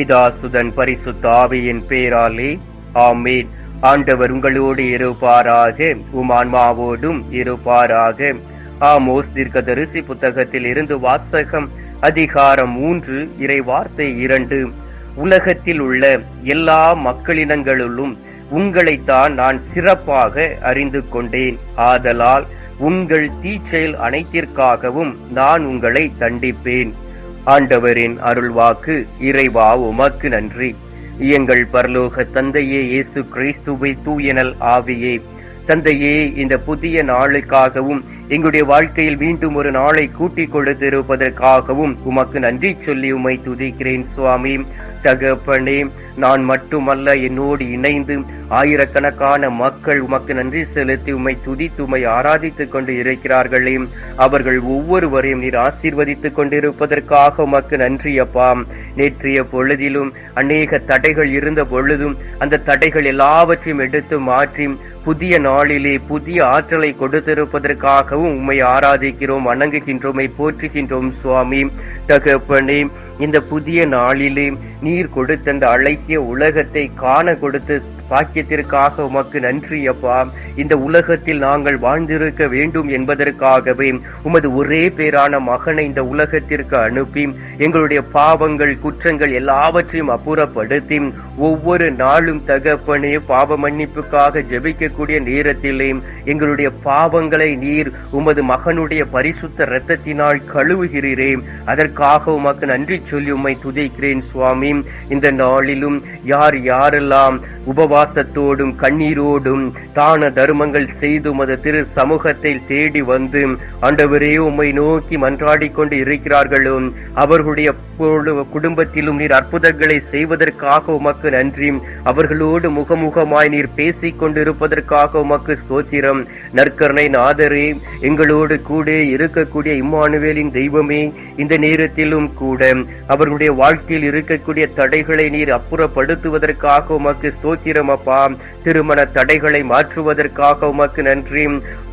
பிதாசுதன் பரிசுத்த ஆவியின் பேராலே ஆமேன். ஆண்டவர் உங்களோடு இருப்பாராக உம் ஆன்மாவோடும் இருப்பாராக. ஆமோஸ் தீர்க்கதரிசி புத்தகத்தில் இருந்து வாசகம் அதிகாரம் மூன்று இறை வார்த்தை இரண்டு. உலகத்தில் உள்ள எல்லா மக்களினங்களிலும் உங்களைத்தான் நான் சிறப்பாக அறிந்து கொண்டேன். ஆதலால் உங்கள் தீச்செயல் அனைத்திற்காகவும் நான் உங்களை தண்டிப்பேன். ஆண்டவரின் அருள்வாக்கு இறைவா உமக்கு நன்றி. எங்கள் பரலோக தந்தையே இயேசு கிறிஸ்துவை தூயனல் ஆவியே. தந்தையே இந்த புதிய நாளுக்காகவும் எங்களுடைய வாழ்க்கையில் மீண்டும் ஒரு நாளை கூட்டிக் கொடுத்திருப்பதற்காகவும் உமக்கு நன்றி சொல்லி உமை துதிக்கிறேன் சுவாமி. தகப்பனே நான் மட்டுமல்ல என்னோடு இணைந்து ஆயிரக்கணக்கான மக்கள் உமக்கு நன்றி செலுத்தி உம்மை துதித்து உம்மை ஆராதித்துக் கொண்டு இருக்கிறார்களே. அவர்கள் ஒவ்வொருவரையும் நீர் ஆசீர்வதித்துக் கொண்டிருப்பதற்காக உமக்கு நன்றி அப்பா. நேற்றைய பொழுதிலும் அநேக தடைகள் இருந்த பொழுதும் அந்த தடைகள் எல்லாவற்றையும் எடுத்து மாற்றி புதிய நாளிலே புதிய ஆற்றலை கொடுத்திருப்பதற்காகவும் உம்மை ஆராதிக்கிறோம் வணங்குகின்றோமை போற்றுகின்றோம் சுவாமி. தகப்பனே இந்த புதிய நாளிலே நீர் கொடுத்த அந்த அழகிய உலகத்தை காண கொடுத்து பாக்கியத்திற்காக உமக்கு நன்றி அப்பா. இந்த உலகத்தில் நாங்கள் வாழ்ந்திருக்க வேண்டும் என்பதற்காகவே உமது ஒரே பேரான மகனை இந்த உலகத்திற்கு அனுப்பி எங்களுடைய பாவங்கள் குற்றங்கள் எல்லாவற்றையும் அப்புறப்படுத்தி ஒவ்வொரு நாளும் தகப்பனே பாவ மன்னிப்புக்காக ஜெபிக்கக்கூடிய நேரத்திலே எங்களுடைய பாவங்களை நீர் உமது மகனுடைய பரிசுத்த இரத்தத்தினால் கழுவுகிறீரே. அதற்காக உமக்கு நன்றி சொல்லி உம்மை துதைக்கிறேன் சுவாமி. இந்த நாளிலும் யார் யாரெல்லாம் உபவாசத்தோடும் கண்ணீரோடும் தான தர்மங்கள் செய்து உமது திரு சமூகத்தை தேடி வந்து ஆண்டவரே உம்மை நோக்கி மன்றாடி கொண்டு இருக்கிறார்களோ அவர்களுடைய குடும்பத்திலும் நீர் அற்புதங்களை செய்வதற்காக உமக்கு நன்றி. அவர்களோடு முகமுகமாய் நீர் பேசிக் கொண்டிருப்பதற்காக உமக்கு ஸ்தோத்திரம். நற்கருணை நாதரே எங்களோடு கூட இருக்கக்கூடிய இம்மானுவேலின் தெய்வமே இந்த நேரத்திலும் கூட அவர்களுடைய வாழ்க்கையில் இருக்கக்கூடிய தடைகளை நீர் அப்புறப்படுத்துவதற்காக உமக்கு ஸ்தோத்திரம் அப்பா. திருமண தடைகளை மாற்றுவதற்காக உமக்கு நன்றி.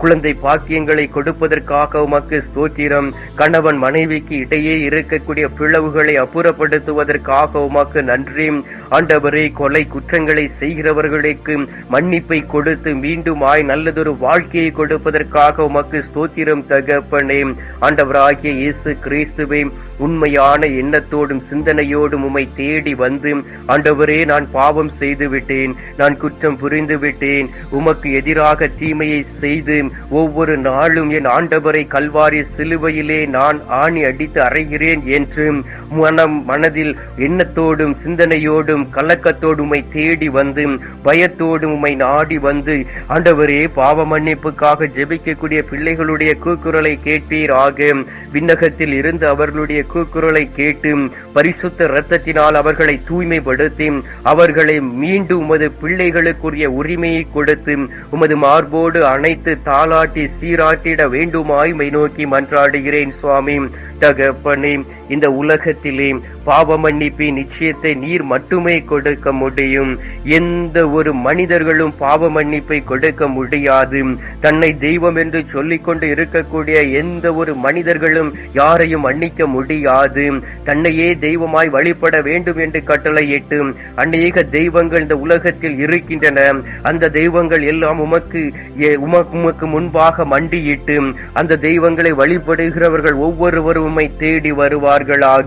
குழந்தை பாக்கியங்களை கொடுப்பதற்காக உமக்கு ஸ்தோத்திரம். கணவன் மனைவிக்கு இடையே இருக்கக்கூடிய பிளவுகளை அப்புறப்படுத்துவதற்காக உமக்கு நன்றி. ஆண்டவரே கொலை குற்றங்களை செய்கிறவர்களுக்கு மன்னிப்பை கொடுத்து மீண்டும் ஆய் நல்லதொரு வாழ்க்கையை கொடுப்பதற்காக உமக்கு ஸ்தோத்திரம் தகப்பனே. ஆண்டவராகிய இயேசு கிறிஸ்துவை உண்மையான எண்ணத்தோடும் சிந்தனையோடும் உம்மை தேடி வந்து ஆண்டவரே நான் பாவம் செய்து விட்டேன் நான் குற்றம் புரிந்து விட்டேன் உமக்கு எதிராக தீமையை செய்து ஒவ்வொரு நாளும் என் ஆண்டவரை கல்வாரி சிலுவையிலே நான் ஆணி அடித்து அறைகிறேன் என்று மனம் மனதில் எண்ணத்தோடும் சிந்தனையோடும் கலக்கத்தோடும் உமை தேடி வந்து பயத்தோடும் உமை நாடி வந்து ஆண்டவரே பாவ மன்னிப்புக்காக ஜெபிக்கக்கூடிய பிள்ளைகளுடைய கூக்குரலை கேட்பீராக விண்ணகத்தில் இருந்து அவர்களுடைய கூக்குரலை கேட்டு பரிசுத்த இரத்தத்தினால் அவர்களை தூய்மைப்படுத்தி அவர்களை மீண்டும் உமது பிள்ளைகளுக்குரிய உரிமையை கொடுத்து உமது மார்போடு அணைத்து தாளாட்டி சீராட்டிட வேண்டுமாய் மை நோக்கி மன்றாடுகிறேன் சுவாமி. தகப்பனே இந்த உலகத்திலே பாவ மன்னிப்பின் நிச்சயத்தை நீர் மட்டுமே கொடுக்க முடியும். எந்த ஒரு மனிதர்களும் பாவ மன்னிப்பை கொடுக்க முடியாது. தன்னை தெய்வம் என்று சொல்லிக் கொண்டு இருக்கக்கூடிய எந்த ஒரு மனிதர்களும் யாரையும் மன்னிக்க முடியாது. தன்னையே தெய்வமாய் வழிபட வேண்டும் என்று கட்டளையிட்டு அநேக தெய்வங்கள் இந்த உலகத்தில் இருக்கின்றன. அந்த தெய்வங்கள் எல்லாம் உமக்கு உமக்கு முன்பாக மண்டியிட்டு அந்த தெய்வங்களை வழிபடுகிறவர்கள் ஒவ்வொருவரும் உம்மை தேடி வருவார்களாக.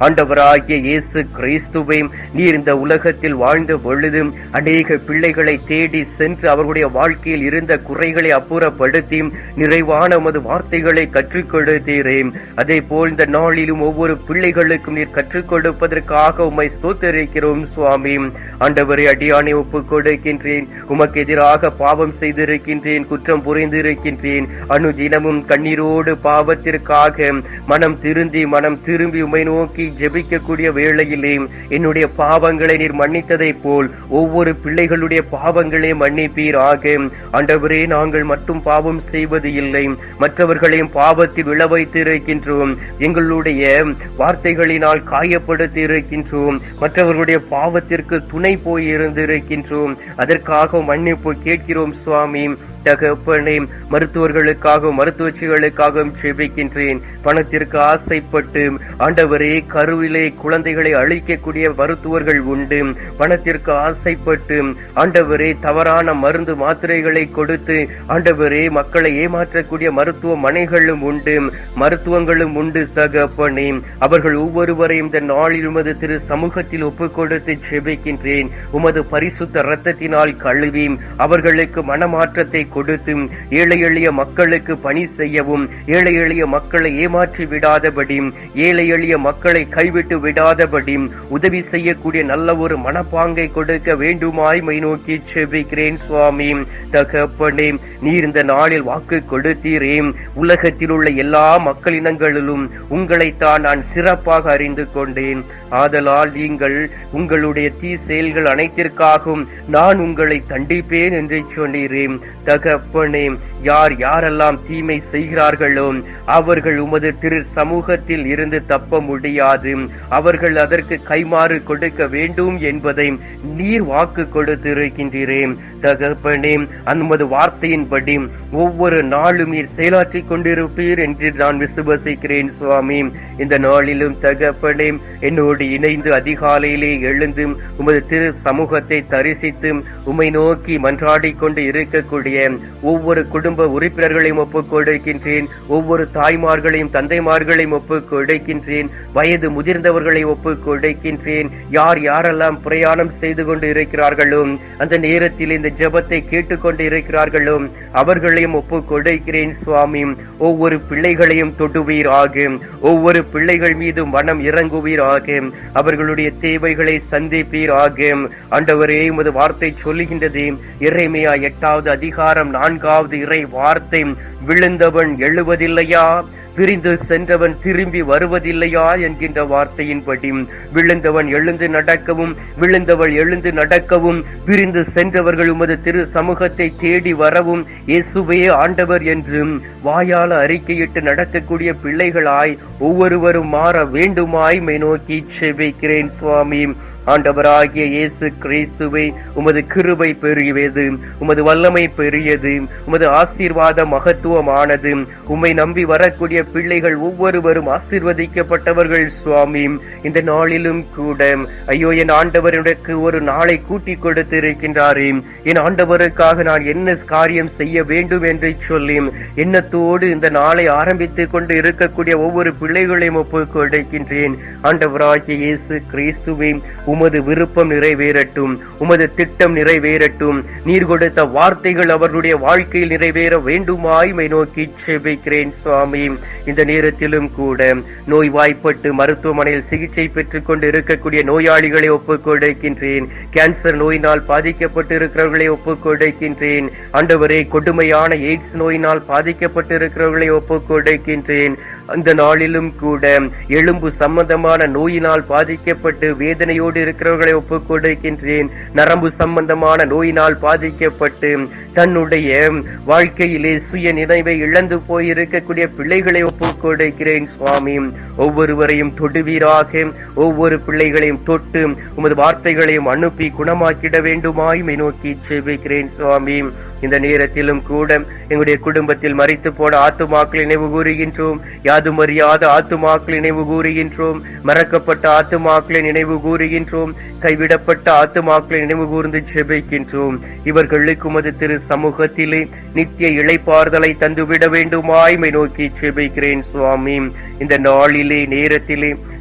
ஆண்டவராகிய இயேசு கிறிஸ்துவை நீர் இந்த உலகத்தில் வாழ்ந்த பொழுது அநேக பிள்ளைகளை தேடி சென்று அவர்களுடைய வாழ்க்கையில் இருந்த குறைகளை அப்புறப்படுத்தி நிறைவான உமது வார்த்தைகளை கற்றுக் கொடுத்தீரே அதே போல் இந்த நாளிலும் ஒவ்வொரு பிள்ளைகளுக்கும் நீர் கற்றுக் கொடுப்பதற்காக உம்மை ஸ்தோத்தரிக்கிறோம் சுவாமி. ஆண்டவரை அடியானை ஒப்புக் கொடுக்கின்றேன். உமக்கு எதிராக பாவம் செய்திருக்கின்றேன் குற்றம் புரிந்திருக்கின்றேன். அனுதினமும் கண்ணீரோடு பாவத்திற்காக மனம் திருந்தி மனம் திரும்பி உமை நோக்கி ஜெபிக்கக்கூடிய வேளையிலே என்னுடைய பாவங்களை நீர் மன்னித்ததை போல் ஒவ்வொரு பிள்ளைகளுடைய பாவங்களை மன்னிப்பீராக. ஆண்டவரே நாங்கள் மட்டும் பாவம் செய்வது இல்லை. மற்றவர்களையும் பாவத்தில் விழ வைத்து இருக்கின்றோம் எங்களுடைய வார்த்தைகளினால் காயப்படுத்தி இருக்கின்றோம் மற்றவர்களுடைய பாவத்திற்கு துணை போய் இருந்திருக்கின்றோம் அதற்காக மன்னிப்பு கேட்கிறோம் சுவாமி. தகப்பனே மருத்துவர்களுக்காகவும் மருத்துவச்சிகளுக்காகவும் செபிக்கின்றேன் பணத்திற்கு ஆசைப்பட்டு ஆண்டவரே கருவிலே குழந்தைகளை அழிக்கக்கூடிய மருத்துவர்கள் உண்டு. பணத்திற்கு ஆசைப்பட்டு ஆண்டவரே தவறான மருந்து மாத்திரைகளை கொடுத்து ஆண்டவரே மக்களை ஏமாற்றக்கூடிய மருத்துவமனைகளும் உண்டு. மருத்துவங்களும் உண்டு தகப்பனே அவர்கள் ஒவ்வொருவரையும் இந்த நாளில் உமது திரு சமூகத்தில் ஒப்புக் கொடுத்து செபிக்கின்றேன் உமது பரிசுத்த ரத்தத்தினால் கழுவி அவர்களுக்கு மனமாற்றத்தை கொடுத்து ஏழை எளிய மக்களுக்கு பணி செய்யவும் ஏழை எளிய மக்களை ஏமாற்றி விடாதபடி ஏழை எளிய மக்களை கைவிட்டு விடாதபடி உதவி செய்யக்கூடிய நல்ல ஒரு மனப்பாங்கை கொடுக்க வேண்டுமாய் மை நோக்கி செபிக்கிறேன் சுவாமி. தகப்பனே நீர் இந்த நாளில் வாக்கு கொடுத்தீரே. உலகத்தில் உள்ள எல்லா மக்களினங்களிலும் உங்களைத்தான் நான் சிறப்பாக அறிந்து கொண்டேன். ஆதலால் நீங்கள் உங்களுடைய தீ செயல்கள் அனைத்திற்காகவும் நான் உங்களை தண்டிப்பேன் என்று சொன்னீரேன் தகப்பனே யார் யாரெல்லாம் தீமை செய்கிறார்களோ அவர்கள் உமது திரு சமூகத்தில் இருந்து தப்ப முடியாது. அவர்கள் அதற்கு கைமாறு கொடுக்க வேண்டும் என்பதை நீர் வாக்கு கொடுத்திருக்கின்றேன் தகப்பனே அந்த வார்த்தையின்படி ஒவ்வொரு நாளும் நீர் செயலாற்றி கொண்டிருப்பீர் என்று நான் விசுவசிக்கிறேன் சுவாமி. இந்த நாளிலும் தகப்பனே என்னோடு இணைந்து அதிகாலையிலே எழுந்து உமது திரு சமூகத்தை தரிசித்து உம்மை நோக்கி மன்றாடி கொண்டு இருக்கக்கூடிய ஒவ்வொரு குடும்ப உறுப்பினர்களையும் ஒப்புக் கொடுக்கின்றேன். ஒவ்வொரு தாய்மார்களையும் தந்தைமார்களையும் ஒப்புக் கொடுக்கின்றேன். வயது முதிர்ந்தவர்களை ஒப்புக் கொடுக்கின்றேன். யார் யாரெல்லாம் பிரயாணம் செய்து கொண்டு இருக்கிறார்களோ அந்த நேரத்தில் இந்த ஜபத்தை கேட்டுக்கொண்டு இருக்கிறார்களோ அவர்களையும் ஒப்புக் கொடுக்கிறேன் சுவாமி. ஒவ்வொரு பிள்ளைகளையும் தொடுவீராக ஒவ்வொரு பிள்ளைகள் மீது மனம் இறங்குவீராக அவர்களுடைய தேவைகளை சந்திப்பீராக ஆண்டவரே உமது வார்த்தை சொல்லுகின்றது. இறைமையா எட்டாவது அதிகாரம் நான்காவது இறை வார்த்தை விழுந்தவன் எழுவதில்லையா? பிரிந்து சென்றவன் திரும்பி வருவதில்லையா? என்கின்ற வார்த்தையின்படி விழுந்தவன் எழுந்து நடக்கவும் விழுந்தவள் எழுந்து நடக்கவும் பிரிந்து சென்றவர்கள் உமது திரு சமூகத்தை தேடி வரவும் இயேசுவே ஆண்டவர் என்று வாயால அறிக்கையிட்டு நடக்கக்கூடிய பிள்ளைகளாய் ஒவ்வொருவரும் மாற வேண்டுமாய் மை நோக்கி செவிக்கிறேன் சுவாமி. ஆண்டவராகிய இயேசு கிறிஸ்துவை உமது கிருபை பெரியது உமது வல்லமை பெரியது உமது ஆசீர்வாத மகத்துவமானது. உம்மை நம்பி வரக்கூடிய பிள்ளைகள் ஒவ்வொருவரும் ஆசீர்வதிக்கப்பட்டவர்கள் சுவாமி. இந்த நாளிலும் கூட ஐயோ என் ஆண்டவருக்கு ஒரு நாளை கூட்டி கொடுத்திருக்கின்றாரே. என் ஆண்டவருக்காக நான் என்ன காரியம் செய்ய வேண்டும் என்று சொல்லி எண்ணத்தோடு இந்த நாளை ஆரம்பித்துக் கொண்டு இருக்கக்கூடிய ஒவ்வொரு பிள்ளைகளையும் ஒப்புக் கொடுக்கின்றேன். ஆண்டவராகிய இயேசு கிறிஸ்துவை உமது விருப்பம் நிறைவேறட்டும் உமது திட்டம் நிறைவேறட்டும். நீர் கொடுத்த வார்த்தைகள் அவர்களுடைய வாழ்க்கையில் நிறைவேற வேண்டுமாய்மை நோக்கி செபிக்கிறேன் சுவாமி. இந்த நேரத்திலும் கூட நோய் வாய்ப்பட்டு மருத்துவமனையில் சிகிச்சை பெற்றுக் கொண்டு இருக்கக்கூடிய நோயாளிகளை ஒப்புக் கொடுக்கின்றேன். கேன்சர் நோயினால் பாதிக்கப்பட்டு இருக்கிறவர்களை ஒப்புக் கொடுக்கின்றேன். ஆண்டவரே கொடுமையான எய்ட்ஸ் நோயினால் பாதிக்கப்பட்டு இருக்கிறவர்களை ஒப்புக் கொடுக்கின்றேன். அந்த நாளிலும் கூட எலும்பு சம்பந்தமான நோயினால் பாதிக்கப்பட்டு வேதனையோடு இருக்கிறவர்களை ஒப்புக் கொடுக்கின்றேன். நரம்பு சம்பந்தமான நோயினால் பாதிக்கப்பட்டு தன்னுடைய வாழ்க்கையிலே சுய நினைவை இழந்து போயிருக்கக்கூடிய பிள்ளைகளை ஒப்புக் கொடுக்கிறேன் சுவாமி. ஒவ்வொருவரையும் தொடுவீராக. ஒவ்வொரு பிள்ளைகளையும் தொட்டு உமது வார்த்தைகளையும் அனுப்பி குணமாக்கிட வேண்டுமாய் நோக்கி செபிக்கிறேன் சுவாமி. இந்த நேரத்திலும் கூட எங்களுடைய குடும்பத்தில் மறித்து போன ஆத்துமாக்கள் நினைவு கூறுகின்றோம். யாதும் அறியாத ஆத்துமாக்கள் நினைவு கூறுகின்றோம். மறக்கப்பட்ட ஆத்துமாக்களை நினைவு கூறுகின்றோம். கைவிடப்பட்ட ஆத்துமாக்களை நினைவு கூர்ந்து செபிக்கின்றோம் இவர்களுக்கு உமது திரு சமூகத்திலே நித்திய இழைப்பார்தலை தந்துவிட வேண்டுமாய்மை நோக்கி செபிக்கிறேன் சுவாமி. இந்த நாளிலே நேரத்திலே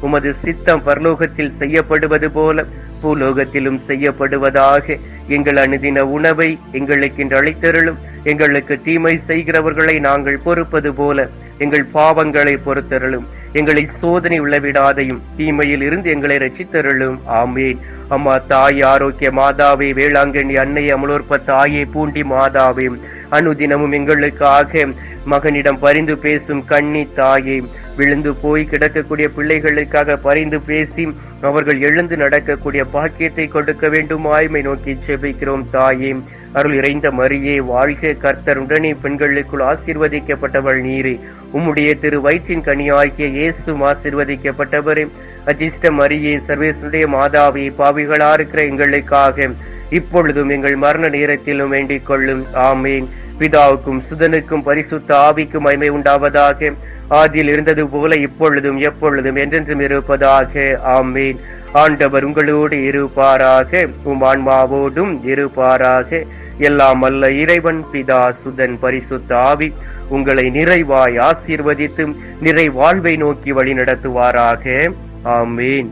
உமது சித்தம் பரலோகத்தில் செய்யப்படுவது போல பூலோகத்திலும் செய்யப்படுவதாக எங்கள் அனுதின உணவை எங்களுக்கு இன்று அளித்தருளும். எங்களுக்கு தீமை செய்கிறவர்களை நாங்கள் பொறுப்பது போல எங்கள் பாவங்களை பொறுத்தருளும். எங்களை சோதனை உள்ளவிடாதையும் தீமையில் இருந்து எங்களை ரசித்தருளும் ஆமேன். அம்மா தாய் ஆரோக்கிய மாதாவே வேளாங்கண்ணி அன்னை அமலோற்ப தாயே பூண்டி மாதாவே அனுதினமும் எங்களுக்காக மகனிடம் பரிந்து பேசும் கண்ணி தாயே விழுந்து போய் கிடக்கக்கூடிய பிள்ளைகளுக்காக பரிந்து பேசி அவர்கள் எழுந்து நடக்கக்கூடிய பாக்கியத்தை கொடுக்க வேண்டுமாய்மை நோக்கி செபிக்கிறோம் தாயே. அருள் இறைந்த மரியே வாழ்க கர்த்தர். உடனே பெண்களுக்குள் ஆசீர்வதிக்கப்பட்டவள் நீரே. உம்முடைய திரு வயிற்றின் கனியாகிய இயேசும் ஆசீர்வதிக்கப்பட்டவரே. அஜிஷ்ட மரியே சர்வேசுடைய மாதாவே பாவிகளா இருக்கிற எங்களுக்காக இப்பொழுதும் எங்கள் மரண நேரத்திலும் வேண்டிக் கொள்ளும். ஆமேன். பிதாவுக்கும் சுதனுக்கும் பரிசுத்த ஆவிக்கும் மகிமை உண்டாவதாக. ஆதியில் இருந்தது போல இப்பொழுதும் எப்பொழுதும் என்றென்றும் இருப்பதாக. ஆமீன். ஆண்டவர் உங்களோடு இருப்பாராக. உம் ஆன்மாவோடும் இருப்பாராக. எல்லாம் அல்ல இறைவன் பிதா சுதன் பரிசுத்த ஆவி. உங்களை நிறைவாய் ஆசீர்வதித்தும் நிறை வாழ்வை நோக்கி வழி நடத்துவாராக ஆமீன்.